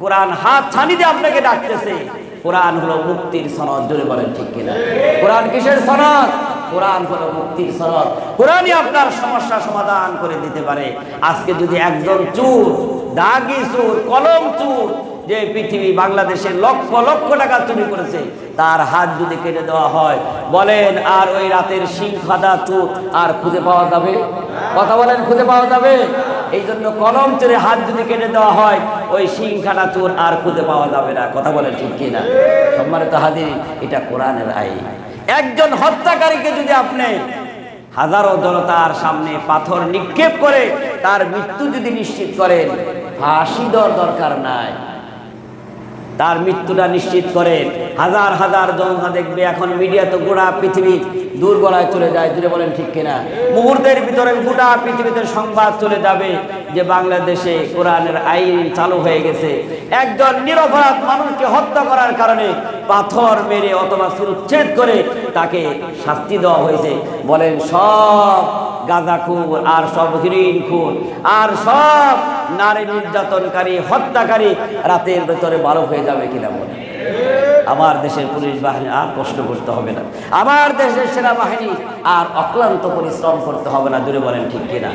কোরআন হাত ছানি দিয়ে আপনাকে ডাকতেছে। কোরআন হলো মুক্তির সনদ, জোরে বলেন ঠিক কিনা? কোরআন কিসের সনদ? কোরআন হলো মুক্তির সনদ। কোরআনই আপনার সমস্যা সমাধান করে দিতে পারে। আজকে যদি একজন চুর, দাগি চুর, কলম চুর, যে পৃথিবী বাংলাদেশে লক্ষ লক্ষ টাকা চুরি করেছে, তার হাত যদি কেটে দেওয়া হয়, বলেন, আর ওই রাতের সিং খাদা চুর আর খুঁজে পাওয়া যাবে? কথা বলেন, খুঁজে পাওয়া যাবে? এই জন্য কলম চোরে হাত যদি কেটে দেওয়া হয়, ওই সিংখানা চোর আর খুঁজে পাওয়া যাবে না। কথা বলে ঠিক কিনা? সম্মানিত হাজির, এটা কোরআনের আইন। একজন হত্যাকারীকে যদি আপনি হাজারো জনতার সামনে পাথর নিক্ষেপ করে, তার মৃত্যু যদি নিশ্চিত করেন, ফাঁসি দেওয়ার দরকার নাই। তার মৃত্যুটা নিশ্চিত করেন হাজার হাজার জনতা দেখবে এখন মিডিয়া তো গোটা দূর গলায় চলে যায় দূরে বলেন ঠিক কিনা? মুহূর্তের ভিতরে গোটা পৃথিবীতে সংবাদ চলে যাবে যে বাংলাদেশে কোরআনের আইন চালু হয়ে গেছে। একজন নিরপরাধ মানুষকে হত্যা করার কারণে পাথর মেরে অথবা সুচ্ছেদ করে তাকে শাস্তি দেওয়া হয়েছে। বলেন সব গাঁজা খুন আর সব হরিণ খুন আর সব নারী নির্যাতনকারী, হত্যাকারী রাতের ভেতরে বারো হয়ে যাবে কিনা বলে। আমার দেশের পুলিশ বাহিনী আর কষ্ট করতে হবে না। আমার দেশের সেনাবাহিনী আর অক্লান্ত পরিশ্রম করতে হবে না দূরে বলেন ঠিক কিনা?